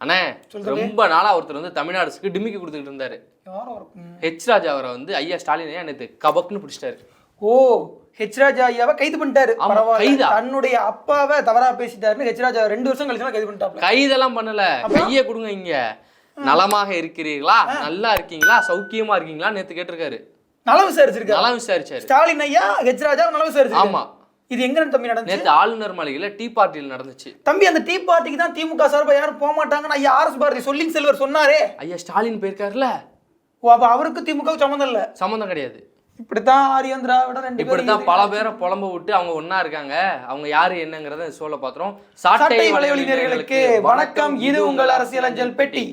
அண்ணே ரொம்ப நாளா ஒருத்தர் வந்து தமிழ்நாடுக்கு டிமிக்கி கொடுத்துக்கிட்டு இருந்தாரு. ஹெச் ராஜா அவரை வந்து ஐயா ஸ்டாலின் ஐயா நேற்று கபக்குன்னு பிடிச்சிட்டாரு. ஓ ஹெச் ராஜா ஐயாவை கைது பண்ணிட்டாரு. பரவாயில்ல? தன்னுடைய அப்பாவை தவறா பேசிட்டாருன்னு ஹெச் ராஜா ரெண்டு வருஷம் கழிச்சு கைது பண்ணிட்டாப்ல. கைதெல்லாம் பண்ணல. கையை கொடுங்க இங்க. நலமாக இருக்கிறீர்களா? நல்லா இருக்கீங்களா? சௌக்கியமா இருக்கீங்களா நேத்து கேட்டிருக்காரு. நலம் விசாரிச்சிருக்காரு. நலம் விசாரிச்சாரு. ஸ்டாலின் ஐயா ஹெச் ராஜா நலம் விசாரிச்சிருக்காரு. ஆமா. இது எங்க தம்பி நடந்துச்சு? ஆளுநர் மாளிகையில டீ பார்ட்டியில் நடந்துச்சு. தம்பி அந்த டீ பார்ட்டிக்கு தான் திமுக சார்பா யாரும் போக மாட்டாங்கன்னு ஐயா ஆர் எஸ் பாரதி சொல்லின் செல்வர் சொன்னாரே. ஐயா ஸ்டாலின் போயிருக்காருல ஓ அப்ப அவருக்கு திமுக சம்மந்தம் இல்ல. சம்மந்தம் கிடையாது. இப்படித்தான் ஆரியம் திராவிடம் ரெண்டு பேரும் இப்படித்தான் பல பேரை புலம்ப விட்டு அவங்க ஒண்ணா இருக்காங்க. அவங்க யாரு என்னங்கிறத சொல்ல பாத்துறோம் சாட்டை சட்டை வலைவழி வலைவழி நேயர்களுக்கு வணக்கம். இது உங்கள் அரசியல் அஞ்சல் பெட்டி.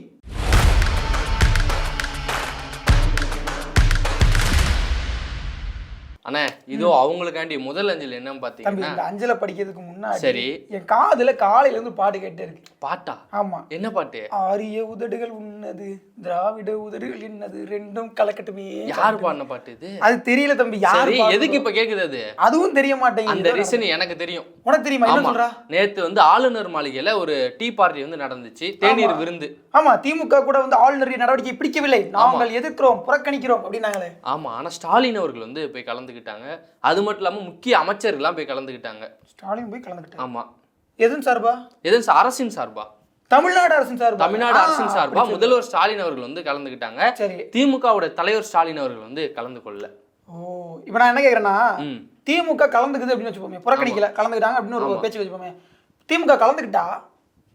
அண்ணே இதோ அவங்களுக்காண்டி முதல் அஞ்சல் என்னன்னு பாத்தீங்கன்னா அஞ்சலை படிக்கிறதுக்கு முன்னாடி சரி. என் காதுல காலையில இருந்து பாட்டு கேட்டே இருக்கு. பாட்டா? ஆமா. என்ன பாட்டு? ஆரிய உதடுகள் உன்னது திராவிட உதடுகள் இன்னது ரெண்டும் கலக்கட்டுமே யார் பாடின பாட்டு இது? அது தெரியல தம்பி யாரு. எதுக்கு இப்ப கேக்குது அது? அதுவும் தெரிய அந்த மாட்டேங்குது ரீசன் எனக்கு தெரியும். உனக்கு தெரியுமா? என்ன சொல்றா? நேத்து வந்து ஆளுநர் மாளிகையில ஒரு டீ பார்ட்டி வந்து நடந்துச்சு. தேநீர் விருந்து. ஆமா திமுக கூட வந்து ஆளுநர் நடவடிக்கை பிடிக்கவில்லை. நாங்கள் எதிர்க்கிறோம் புறக்கணிக்கிறோம் அப்படின்னாங்களே. ஆமா ஆனா ஸ்டாலின் அவர்கள் வந்து போய் கலந்துக்கிட்டாங்க. அது மட்டும் இல்லாம முக்கிய அமைச்சர்கள்லாம் போய் கலந்துக்கிட்டாங்க. ஸ்டாலின் போய் கலந்துக்கிட்டாங்க ஆமா. எதுவும் சார்பா? எதுவும் அரசின் சார்பா? தமிழ்நாடு அரசின் சார்பா? தமிழ்நாடு அரசின் சார்பா. முதல்வர் ஸ்டாலின் அவர்கள் வந்து கலந்துக்கிட்டாங்க. சரி. திமுகவோட தலைவர் ஸ்டாலின் அவர்கள் வந்து கலந்து கொள்ளல. ஓ இப்போ நான் என்ன கேக்குறேன்னா ம். திமுக கலந்துக்குது அப்படின்னு வச்சுப்போமே புறக்கணிக்கல கலந்துக்கிட்டாங்க அப்படின்னு ஒரு பேச்சு வச்சுப்போமே. திமுக கலந்துக்கிட்டா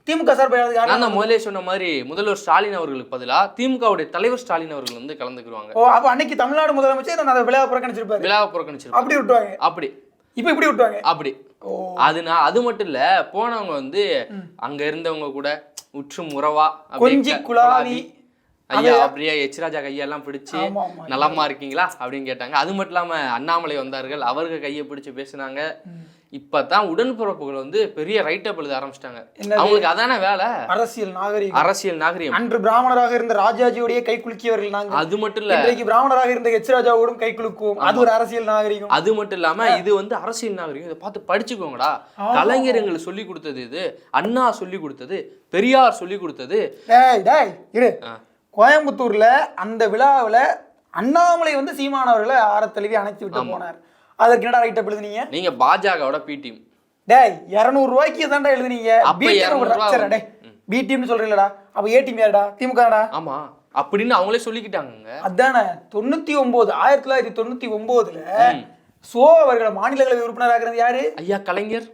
திமுக சார்பா யாராவது யாரு நான் முதலே சொன்ன மாதிரி முதல்வர் ஸ்டாலின் அவர்களுக்கு பதிலா திமுகவுடைய தலைவர் ஸ்டாலின் அவர்கள் வந்து கலந்துக்குருவாங்க. ஓ அப்ப அன்னைக்கு தமிழ்நாடு முதலமைச்சர் நான் அதை விழாவை புறக்கணிச்சிருப்பாரு. விழாவை புறக்கணிச்சிருப்பாங்க அப்படி விட்டுவாங்க அப்படி. இப்போ இப்படி விட்டுவாங்க அப்படி. அது நான் அது மட்டும் இல்ல போனவங்க வந்து அங்க இருந்தவங்க கூட உற்றும் உறவா அப்படியே கொஞ்சி க- குலாவி. ஐயா அப்படியே எச்ராஜா கையெல்லாம் பிடிச்சு. நலமா இருக்கீங்களா? அப்படின்னு கேட்டாங்க. அது மட்டும் இல்லாம அண்ணாமலை வந்தார்கள் அவர்கள் கையை பிடிச்சு பேசினாங்க. இப்பதான் உடன்பிறப்புகள் வந்து பெரிய ரைட்டப் எழுத ஆரம்பிச்சிட்டாங்க? அவங்களுக்கு அதானே வேலை? அரசியல் நாகரிகம். அரசியல் நாகரிகம். அன்று பிராமணராக இருந்த ராஜாஜியோடைய கை குலுக்கியவர்கள் நாங்கள். அது மட்டும் இல்ல. இன்றைக்கு பிராமணராக இருந்த எச் ராஜாவோடும் கை குலுக்குவோம். அது ஒரு அரசியல் நாகரிகம். அது மட்டும் இல்லாம இது வந்து அரசியல் நாகரிகம். இதை பார்த்து படிச்சுக்கோங்கடா. கலைஞர் எங்களுக்கு சொல்லி கொடுத்தது இது அண்ணா சொல்லி கொடுத்தது பெரியார் சொல்லி கொடுத்தது. கோயம்புத்தூர்ல அந்த விழாவுல அண்ணாமலை வந்து சீமானவர்களை ஆரத்தழுவி அணைத்து விட்டு போனார். அதற்கு என்னடா ரைட் எழுதுனீங்க? நீங்க பாஜகவோட பி டீம் டேய் இரநூறு ரூபாய்க்கு தான்டா எழுதுனீங்க? பி 200 ரூபா டீம் டேய். பி டீம்னு சொல்றீங்களடா. அப்ப ஏ டீம் யாருடா? திமுகடா ஆமா. அப்படின்னு அவங்களே சொல்லிக்கிட்டாங்கங்க. அதானே. தொண்ணூத்தி ஒன்பது ஆயிரத்தி தொள்ளாயிரத்தி தொண்ணூத்தி ஒன்பதுல சோ அவர்களை மாநிலங்களவை உறுப்பினராகிறது யாரு? ஐயா கலைஞர்.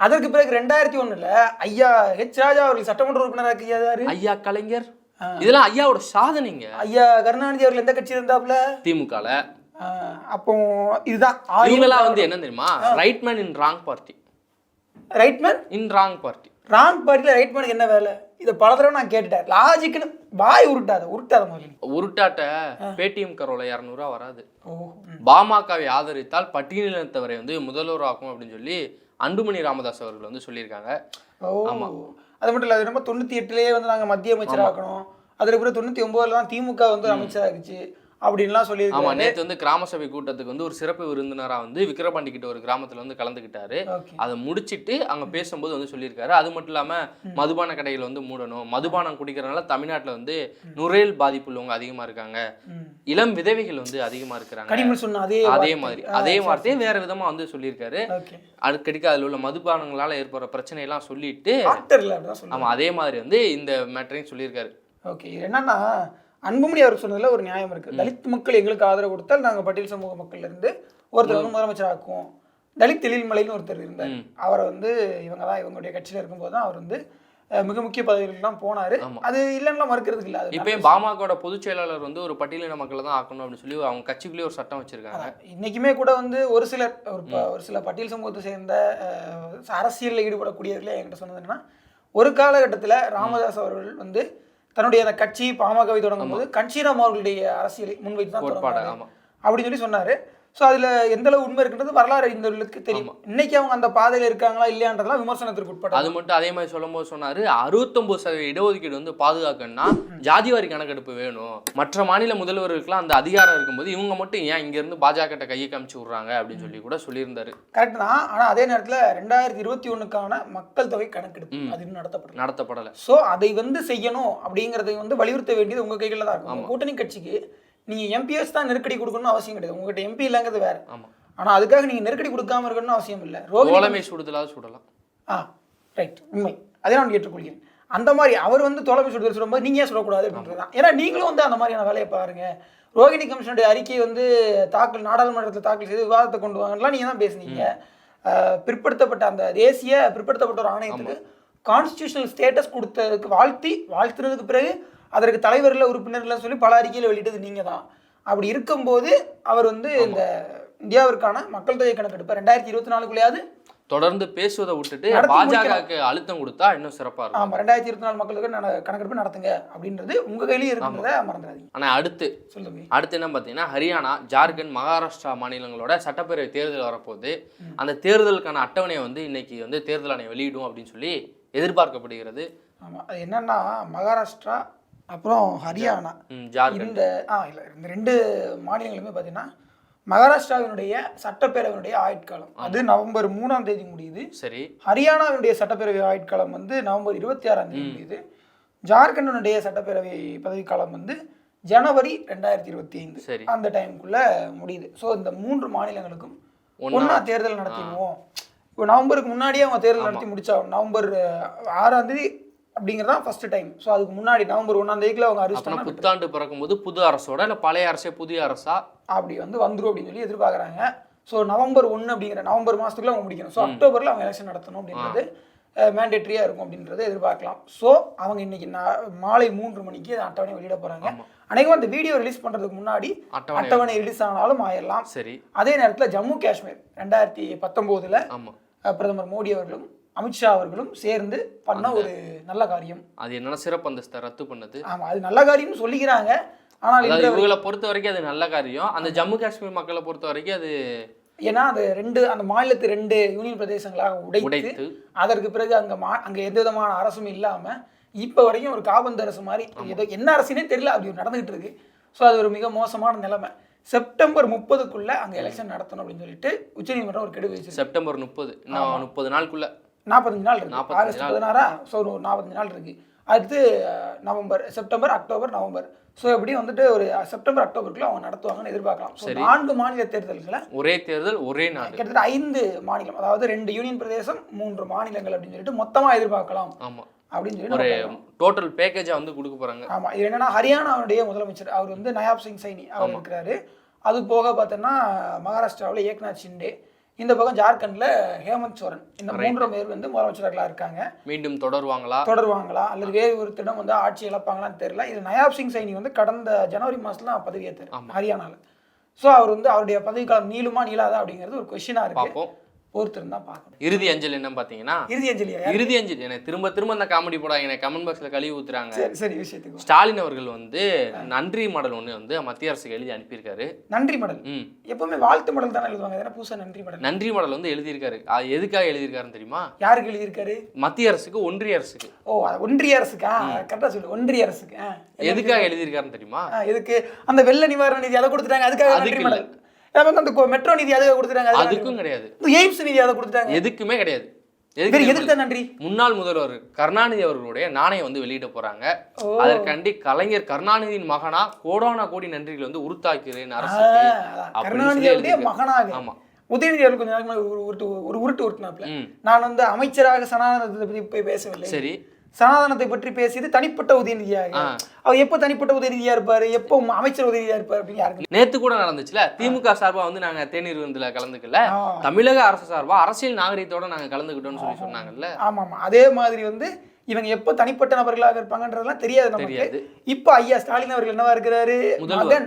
அதற்கு பிறகு ரெண்டாயிரத்தி ஒண்ணுல ஐயா ஹெச் ராஜா அவர்கள் சட்டமன்ற உறுப்பினராக யாரு? ஐயா கலைஞர். இதெல்லாம் ஐயாவோட சாதனைங்க. ஐயா கருணாநிதி அவர்கள் எந்த கட்சி இருந்தாப்ல திமுகல. அப்போ இதுதான் இவங்கெல்லாம் வந்து என்ன தெரியுமா? Right man in wrong party right man in wrong party wrong பார்ட்டியில் ரைட் மேனுக்கு என்ன வேலை? இதை பல தடவை நான் கேட்டுட்டேன். லாஜிக்குன்னு வாய் உருட்டாத உருட்டாத முதல்ல. உருட்டாட்ட பேடிஎம் கரோல இரநூறுவா வராது. பாமகவை ஆதரித்தால் பட்டியலினத்தவரை வந்து முதல்வராக்கும் அப்படின்னு சொல்லி அன்புமணி ராமதாஸ் அவர்கள் வந்து சொல்லியிருக்காங்க. ஓ. அது மட்டும் இல்லை அது ரொம்ப தொண்ணூற்றி எட்டுலேயே வந்து நாங்கள் மத்திய அமைச்சர் ஆக்கணும் அதுக்கு பிறகு தொண்ணூற்றி ஒம்போதுல தான் திமுக வந்து அமைச்சர் அப்படின்லாம் ஆமா சொல்லியிருக்காங்க நேத்து வந்து கிராம சபை கூட்டத்துக்கு வந்து ஒரு சிறப்பு விருந்தினரா வந்து விக்கிரபாண்டி கிட்ட ஒரு கிராமத்துல வந்து கலந்துக்கிட்டாரு. அதை முடிச்சிட்டு அங்க பேசும்போது வந்து சொல்லியிருக்காரு. அது மட்டும் இல்லாம மதுபான கடைகள் வந்து மூடணும். மதுபானம் குடிக்கிறதுனால தமிழ்நாட்டுல வந்து நுரையீரல் பாதிப்பு உள்ளவங்க அதிகமா இருக்காங்க. இளம் விதவைகள் வந்து அதிகமா இருக்கிறாங்க. அதே மாதிரி. அதே வார்த்தையை வேற விதமா வந்து சொல்லியிருக்காரு. அடுக்கடிக்கு அதுல உள்ள மதுபானங்களால ஏற்படுற பிரச்சனை எல்லாம் சொல்லிட்டு ஆமா அதே மாதிரி வந்து இந்த மேட்டரையும் சொல்லியிருக்காரு. ஓகே. என்னன்னா அன்புமணி அவர் சொன்னதுல ஒரு நியாயம் இருக்கு. தலித் மக்கள் எங்களுக்கு ஆதரவு கொடுத்தால் நாங்க பட்டியல் சமூக மக்கள்ல இருந்து ஒருத்தர் வந்து முதலமைச்சர் ஆக்குவோம் தலித் எழில்மலைன்னு ஒருத்தர் இருந்தார். அவரை வந்து இவங்க தான் இவங்களுடைய கட்சியில இருக்கும்போது தான் அவர் வந்து மிக முக்கிய பதவிகளுக்குலாம் போனாரு. அது இல்லைன்னா மறுக்கிறதுக்கு இல்லை. இப்பயும் பாமகவோட பொதுச் செயலாளர் வந்து ஒரு பட்டியலின மக்களை தான் ஆக்கணும் அப்படின்னு சொல்லி அவங்க கட்சிக்குள்ளேயே ஒரு சட்டம் வச்சிருக்காங்க. இன்னைக்குமே கூட வந்து ஒரு சிலர் ஒரு ஒரு சில பட்டியல் சமூகத்தை சேர்ந்த அரசியலில் ஈடுபடக்கூடியவர்களே என்கிட்ட சொன்னது என்னன்னா ஒரு காலகட்டத்தில் ராமதாஸ் அவர்கள் வந்து தன்னுடைய அந்த கட்சி பாமகவை தொடங்கும் போது கன்ஷீராம் அவர்களுடைய அரசியலை முன்வைத்து தான் அப்படின்னு சொல்லி சொன்னாரு. ஸோ அதுல எந்த அளவு உண்மை இருக்குன்றது வரலாறு அறிந்தவர்களுக்கு தெரியும். இன்னைக்கு அவங்க அந்த பாதையில இருக்காங்களா இல்லையான்றதெல்லாம் விமர்சனத்திற்கு உட்பட்டது. அது மட்டும் அதே மாதிரி சொல்லும்போது சொன்னாரு அறுபத்தொன்பது சதவீத இடஒதுக்கீடு வந்து பாதுகாக்கணும்னா ஜாதிவாரி கணக்கெடுப்பு வேணும். மற்ற மாநில முதல்வர்களுக்குலாம் அந்த அதிகாரம் இருக்கும்போது இவங்க மட்டும் ஏன் இங்க இருந்து பாஜக கையை காமிச்சு விடுறாங்க அப்படின்னு சொல்லி கூட சொல்லியிருந்தாரு. கரெக்ட் தான். ஆனா அதே நேரத்துல ரெண்டாயிரத்தி இருபத்தி ஒண்ணுக்கான மக்கள் தொகை கணக்கெடுப்பு அது இன்னும் நடத்தப்படல. நடத்தப்படலை. ஸோ அதை வந்து செய்யணும் அப்படிங்கறதை வந்து வலியுறுத்த வேண்டியது உங்க கைகளில் தான் இருக்கும். கூட்டணி கட்சிக்கு நீங்க எம்பிஎஸ் தான் நெருக்கடி கொடுக்கணும்னு அவசியம் கிடையாது. உங்ககிட்ட எம்பி இல்லைங்கிறது வேற. ஆமா. ஆனா அதுக்காக நீங்க நெருக்கடி கொடுக்காம இருக்கணும்னு அவசியம் இல்லை. ரோகிணி சுடுதலாவது சுடலாம். ஆ ரைட் உண்மை. அதே நான் ஏற்றுக்கொள்கிறேன். அந்த மாதிரி அவர் வந்து தோழமை சுடுதல் சொல்லும்போது நீங்க ஏன் சொல்லக்கூடாது அப்படின்றது தான் ஏன்னா நீங்களும் வந்து அந்த மாதிரியான வேலையை பாருங்க. ரோகிணி கமிஷனுடைய அறிக்கையை வந்து தாக்கல் நாடாளுமன்றத்தில் தாக்கல் செய்து விவாதத்தை கொண்டு வாங்கலாம். நீங்க தான் பேசுனீங்க. பிற்படுத்தப்பட்ட அந்த தேசிய பிற்படுத்தப்பட்ட ஒரு ஆணையத்துக்கு கான்ஸ்டியூஷனல் ஸ்டேட்டஸ் கொடுத்ததுக்கு வாழ்த்தி வாழ்த்துனதுக்கு பிறகு அதற்கு தலைவரில் உறுப்பினர்கள் சொல்லி பல அறிக்கையில் வெளியிட்டது நீங்க தான் அப்படி இருக்கும்போது அவர் வந்து இந்த இந்தியாவிற்கான மக்கள் தொகை கணக்கெடுப்பு ரெண்டாயிரத்தி இருபத்தி நாலுக்குள்ளேயாவது தொடர்ந்து பேசுவதை விட்டுட்டு பாஜகவுக்கு அழுத்தம் கொடுத்தா இன்னும் சிறப்பா இருக்கும். ஆமா ரெண்டாயிரத்தி இருபத்தி நாலு மக்களுக்கு கணக்கெடுப்பு நடத்துங்க அப்படின்றது உங்க கையிலயும் இருக்கிறத மறந்துடாதீங்க. ஆனா அடுத்து சொல்லுங்க அடுத்து என்ன பார்த்தீங்கன்னா ஹரியானா ஜார்க்கண்ட் மகாராஷ்டிரா மாநிலங்களோட சட்டப்பேரவை தேர்தல் வரப்போகுது. அந்த தேர்தலுக்கான அட்டவணையை வந்து இன்னைக்கு வந்து தேர்தல் ஆணையம் வெளியிடும் அப்படின்னு சொல்லி எதிர்பார்க்கப்படுகிறது. ஆமா அது என்னன்னா மகாராஷ்டிரா அப்புறம் ஹரியானா. இந்த ஆ இல்லை இந்த ரெண்டு மாநிலங்களுமே பார்த்தீங்கன்னா மகாராஷ்டிராவினுடைய சட்டப்பேரவையினுடைய ஆயுட்காலம். அது நவம்பர் மூணாம் தேதி முடியுது. சரி. ஹரியானாவினுடைய சட்டப்பேரவை ஆயுட்காலம் வந்து நவம்பர் இருபத்தி ஆறாம் தேதி முடியுது. ஜார்க்கண்டினுடைய சட்டப்பேரவை பதவிக்காலம் வந்து ஜனவரி ரெண்டாயிரத்தி இருபத்தி ஐந்து சரி. அந்த டைமுக்குள்ள முடியுது. ஸோ இந்த மூன்று மாநிலங்களுக்கும் ஒன்றா தேர்தல் நடத்திடுவோம். இப்போ நவம்பருக்கு முன்னாடியே அவங்க தேர்தல் நடத்தி முடிச்சாகும் நவம்பர் ஆறாம் தேதி அப்படிங்கிறது தான் ஃபர்ஸ்ட் டைம் ஸோ அதுக்கு முன்னாடி நவம்பர் ஒன்றாம் தேதிக்குள்ள அவங்க அறிவிச்சிட்டாங்க புத்தாண்டு பிறக்கும்போது புது அரசோட இல்ல பழைய அரசே புதிய அரசா? அப்படி வந்து வந்துரும் அப்படின்னு சொல்லி எதிர்பார்க்குறாங்க. ஸோ நவம்பர் ஒன்று அப்படிங்கிற நவம்பர் மாதத்துக்குள்ள அவங்க முடிக்கணும். ஸோ அக்டோபரில் அவங்க எலெக்ஷன் நடத்தணும் அப்படின்றது மேண்டேட்ரியாக இருக்கும் அப்படின்றத எதிர்பார்க்கலாம். ஸோ அவங்க இன்னைக்கு மாலை மூன்று மணிக்கு அட்டவணை வெளியிட போகிறாங்க அநேகமாக அந்த வீடியோ ரிலீஸ் பண்ணுறதுக்கு முன்னாடி அட்டவணை ரிலீஸ் ஆனாலும் ஆயிடலாம் சரி. அதே நேரத்தில் ஜம்மு காஷ்மீர் ரெண்டாயிரத்தி பத்தொம்போதில் பிரதமர் மோடி அவர்களும் அமித்ஷா அவர்களும் சேர்ந்து பண்ண ஒரு நல்ல காரியம். அது என்னன்னா சிறப்பு அந்தஸ்தை ரத்து பண்ணது. ஆமாம் அது நல்ல காரியம்னு சொல்லிக்கிறாங்க. ஆனால் இவங்களை பொறுத்த வரைக்கும் அது நல்ல காரியம். அந்த ஜம்மு காஷ்மீர் மக்களை பொறுத்த வரைக்கும் அது ஏன்னா அது ரெண்டு அந்த மாநிலத்து ரெண்டு யூனியன் பிரதேசங்களாக உடைத்து அதற்கு பிறகு அங்க மா அங்க எந்த விதமான அரசும் இல்லாம இப்ப வரைக்கும் ஒரு காபந்து அரசு மாதிரி ஏதோ என்ன அரசுனே தெரியல அப்படி நடந்துகிட்டு இருக்கு. ஸோ அது ஒரு மிக மோசமான நிலைமை. செப்டம்பர் முப்பதுக்குள்ள அங்க எலெக்ஷன் நடத்தணும் அப்படின்னு சொல்லிட்டு உச்சநீதிமன்றம் ஒரு கெடு வச்சிருக்கு. செப்டம்பர் முப்பது இன்னும் முப்பது நாளுக்குள்ள. நாற்பத்தஞ்சு நாள் இருக்கு. 45 ஆகஸ்ட் பதினாறா? ஸோ ஒரு நாற்பத்தஞ்சு நாள் இருக்கு. அடுத்து November September October November. So எப்படியும் வந்துட்டு ஒரு செப்டம்பர் அக்டோபருக்குள்ள அவங்க நடத்துவாங்கன்னு எதிர்பார்க்கலாம். ஸோ நான்கு மாநில தேர்தல்களை ஒரே தேர்தல் ஒரே நாடு. கிட்டத்தட்ட ஐந்து மாநிலம் அதாவது ரெண்டு யூனியன் பிரதேசம் மூன்று மாநிலங்கள் அப்படின்னு சொல்லிட்டு மொத்தமா எதிர்பார்க்கலாம். ஆமா. அப்படின்னு சொல்லி. டோட்டல் பேக்கேஜா வந்து கொடுக்க போறாங்க. ஆமா. இது என்னன்னா ஹரியானாவுடைய முதலமைச்சர் அவர் வந்து நயாப் சிங் சைனி அவர் இருக்கிறாரு. அது போக பார்த்தோன்னா மகாராஷ்டிராவில் ஏக்நாத் ஷிண்டே இந்த பக்கம் ஜார்க்கண்ட்ல ஹேமந்த் சோரன். இந்த மூன்று பேர் வந்து முதலமைச்சர்களா இருக்காங்க. மீண்டும் தொடருவாங்களா? தொடருவாங்களா? அல்லது வேறு ஒருத்தரிடம் வந்து ஆட்சி இழப்பாங்களான்னு தெரியல. இது நயாப் சிங் சைனி வந்து கடந்த ஜனவரி மாசத்துல பதவியேற்றார் ஹரியானால. ஸோ அவர் வந்து அவருடைய பதவிக்காலம் நீளுமா நீளாதா அப்படிங்கிறது ஒரு கொஸ்டினா இருக்கு. பொறுத்திருந்தா பார்க்கணும். இறுதி அஞ்சல் என்ன பாத்தீங்கன்னா இறுதி அஞ்சலியா? இறுதி அஞ்சல். எனக்கு திரும்ப திரும்ப அந்த காமெடி போடாங்க எனக்கு கமெண்ட் பாக்ஸ்ல கழுவி ஊத்துறாங்க. சரி சரி விஷயத்துக்கு. ஸ்டாலின் அவர்கள் வந்து நன்றி மாடல் ஒண்ணு வந்து மத்திய அரசுக்கு எழுதி அனுப்பியிருக்காரு. நன்றி மடல்? எப்பவுமே வாழ்த்து மடல் தானே எழுதுவாங்க இதெல்லாம் புதுசா நன்றி மடல்? நன்றி மாடல் வந்து எழுதியிருக்காரு. அது எதுக்காக எழுதியிருக்காருன்னு தெரியுமா? யாருக்கு எழுதியிருக்காரு? மத்திய அரசுக்கு ஒன்றிய அரசுக்கு. ஓ ஒன்றிய அரசுக்கா? கரெக்டா சொல்லு ஒன்றிய அரசுக்கு. எதுக்காக எழுதியிருக்காருன்னு தெரியுமா? எதுக்கு? அந்த வெள்ள நிவாரண நிதி அதை கொடுத்துட்டாங்க அதுக்காக அதுக்கு நன்றி மடல். அப்புறம் அந்த மெட்ரோ நிதி அதுக்காக கொடுத்துட்டாங்க? அதுக்கும் கிடையாது. எய்ம்ஸ் நிதி அதை கொடுத்துட்டாங்க. எதுக்குமே கிடையாது. எதுக்கு நன்றி? முன்னாள் முதல்வர் கருணாநிதி அவர்களுடைய நாணயம் வந்து வெளியிட போறாங்க. அதற்காண்டி கலைஞர் கருணாநிதியின் மகனா கோடான கோடி நன்றிகள் வந்து. அப்படின்னு சொல்லி கருணாநிதியுடைய. மகனாக ஆமா. உதயநிதி அவர்கள் கொஞ்ச முன்னாடி ஒரு உருட்டு ஒரு உருட்டு உருட்டினாப்ல நான் வந்து அமைச்சராக சனாதனத்தை பத்தி போய் பேசவில்லை. சரி. சனாதனத்தை பற்றி பேசியது தனிப்பட்ட உதயநிதியாக. அவர் எப்போ தனிப்பட்ட உதயநிதியா இருப்பாரு? எப்போ அமைச்சர் உதயநிதியா இருப்பாரு அப்படின்னு யாருக்கு நேத்து கூட நடந்துச்சுல திமுக சார்பா வந்து நாங்க தேநீர் விருந்துல கலந்துக்கல. தமிழக அரசு சார்பா அரசியல் நாகரிகத்தோட நாங்க கலந்துக்கிட்டோம்னு சொல்லி சொன்னாங்கல்ல. ஆமா ஆமா அதே மாதிரி வந்து இவங்க எப்போ தனிப்பட்ட நபர்களாக இருப்பாங்கன்றதெல்லாம் தெரியாது நமக்கு. இப்போ ஐயா ஸ்டாலின் அவர்கள் என்னவா இருக்கிறாரு. மகன்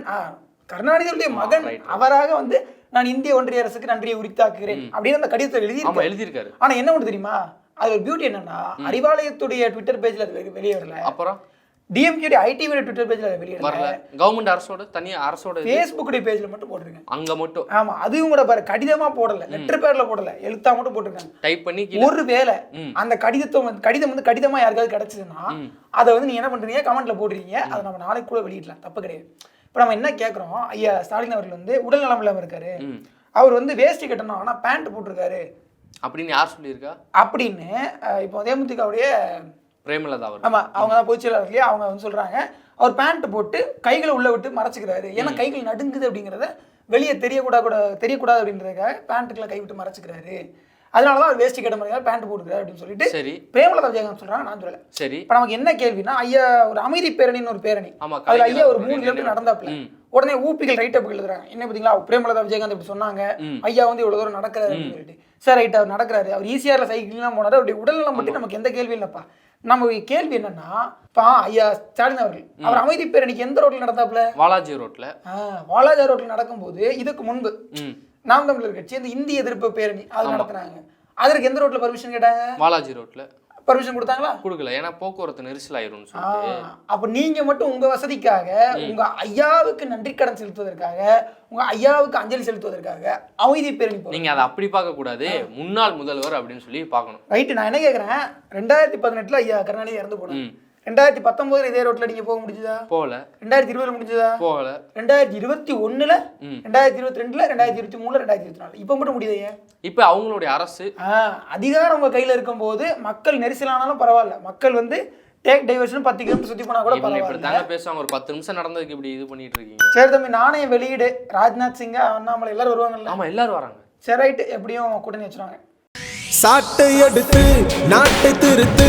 கருணாநிதியுடைய மகன் அவராக வந்து நான் இந்திய ஒன்றிய அரசுக்கு நன்றியை உரித்தாக்குகிறேன் அப்படின்னு அந்த கடிதத்தை எழுதி எழுதியிருக்காரு. ஆனா என்ன ஒன்று தெரியுமா? அது ஒரு பியூட்டி என்னன்னா அறிவாலயத்துடைய ட்விட்டர் பேஜ்ல அது வெளியே வரல அப்புறம்? ஐடி ட்விட்டர் பேஜ்ல வெளியிடல வரல. கவர்மெண்ட் அரசோட தனியா அரசோட இது. ஃபேஸ்புக் பேஜ்ல மட்டும் போட்டிருக்கேன். அங்க மட்டும். ஆமா அதுவும் கூட பாரு கடிதமா போடல. லெட்டர் பேர்ல போடல. எழுத்தா மட்டும் போட்டிருக்காங்க. டைப் பண்ணி ஒருவேளை ம். அந்த கடிதத்தை வந்து கடிதம் வந்து கடிதமா யாருக்காவது கிடைச்சதுன்னா. அதை வந்து நீங்க என்ன பண்றீங்க? கமெண்ட்ல போடுறீங்க அதை நம்ம நாளைக்கு கூட வெளியிடலாம். தப்பு கிடையாது. இப்போ நம்ம என்ன கேட்குறோம் ஐயா ஸ்டாலின் அவர்கள் வந்து உடல் நலம் இல்லாம இருக்காரு. அவர் வந்து வேஷ்டி கட்டணும் ஆனா பேண்ட் போட்டிருக்காரு. அப்படின்னு யார் சொல்லியிருக்கா? அப்படின்னு இப்போ தேமுதிகவுடைய பிரேமலதா அவர் ஆமா அவங்க தான் பொதுச்செயலாளர் இல்லையா? அவங்க வந்து சொல்றாங்க அவர் பேண்ட் போட்டு கைகளை உள்ள விட்டு மறைச்சிக்கிறாரு. ஏன்னா கைகள் நடுங்குது அப்படிங்கிறத வெளியே தெரியக்கூடாது கூட தெரியக்கூடாது அப்படின்றதுக்காக பேண்ட்டுக்குள்ள கை விட்டு மறைச்சிக்கிறாரு. அதனால தான் அவர் வேஷ்டி கட்ட மாதிரி பேண்ட் போட்டுக்கிறாரு அப்படின்னு சொல்லிட்டு சரி. பிரேமலதா விஜயகாந்த் சொல்றாங்க நான் சொல்லல. சரி. இப்போ நமக்கு என்ன கேள்வினா ஐயா ஒரு அமைதி பேரணின்னு ஒரு பேரணி. அதுல ஐயா ஒரு மூணு கிலோமீட்டர் நடந்தாப்புல. உடனே ஊப்பிகள் ரைட் அப் எழுதுறாங்க. என்ன பார்த்தீங்களா பிரேமலதா விஜயகாந்த் இப்படி சொன்னாங்க. ஐயா வந்து இவ்வளவு தூரம் நடக்கிறாரு அப்படின்னு சொல்லிட்டு. சார் ரைட் அவர் நடக்கிறாரு. அவர் ஈஸியாரில் சைக்கிள்லாம் போனாரு. அவருடைய உடல்நலம் பற்றி நமக்கு எந்த கேள்வி இல்லைப்பா. நம்ம கேள்வி என்னன்னா பா ஐயா ஸ்டாலின் அவர்கள் அவர் அமைதி பேரணிக்கு எந்த ரோட்ல நடந்தாப்புல? வாலாஜி ரோட்ல. வாலாஜா ரோட்ல நடக்கும்போது இதுக்கு முன்பு நாம் தமிழர் கட்சி இந்த இந்திய எதிர்ப்பு பேரணி அது நடத்துனாங்க. அதற்கு எந்த ரோட்ல பர்மிஷன் கேட்டாங்க? வாலாஜி ரோட்ல. பர்மிஷன் கொடுத்தாங்களா? கொடுக்கல. ஏன்னா போக்குவரத்து நெரிசல் ஆயிரும்னு ஆ, சொல்லிட்டு. அப்ப நீங்க மட்டும் உங்க வசதிக்காக உங்க ஐயாவுக்கு நன்றி கடன் செலுத்துவதற்காக உங்க ஐயாவுக்கு அஞ்சலி செலுத்துவதற்காக அமைதி பேரணி நீங்க அதை அப்படி பார்க்க கூடாது முன்னாள் முதல்வர் அப்படின்னு சொல்லி பார்க்கணும். ரைட்டு நான் என்ன கேக்குறேன்? ரெண்டாயிரத்தி பதினெட்டுல ஐயா கருணாநிதி இறந்து ம். ரெண்டாயிரத்தி பத்தொன்பதுல இதே ரோட்ல நீங்க போக முடிஞ்சதா? போகல ரெண்டாயிரத்தி இருபதுல முடிஞ்சதா? போகல ரெண்டாயிரத்தி இருபத்தி ஒண்ணுல. ரெண்டாயிரத்தி இருபத்தி ரெண்டுல ரெண்டாயிரத்தி இருபத்தி மூணுல ரெண்டாயிரத்தி இருபத்தி நாலு இப்ப மட்டும் முடியுது ஏன்? இப்போ அவங்களுடைய அரசு. ஆ, அதிகாரம் உங்க கையில இருக்கும்போது மக்கள் நெரிசலானாலும் பரவாயில்ல. மக்கள் வந்து டேக் டைவர்ஷன் பத்து கிலோமீட்டர் சுத்தி போனா கூட பரவாயில்ல. தாங்க பேசுவாங்க. ஒரு பத்து நிமிஷம் நடந்ததுக்கு இப்படி இது பண்ணிட்டு இருக்கீங்க. சரி தம்பி நாணயம் வெளியீடு. ராஜ்நாத் சிங் அண்ணாமலை எல்லாரும் வருவாங்கல்ல? ஆமா எல்லாரும் வராங்க. சரி ரைட்டு எப்படியும் கூட்டணி வச்சிருவாங்க. சாட்டை எடுத்து நாட்டை திருத்து.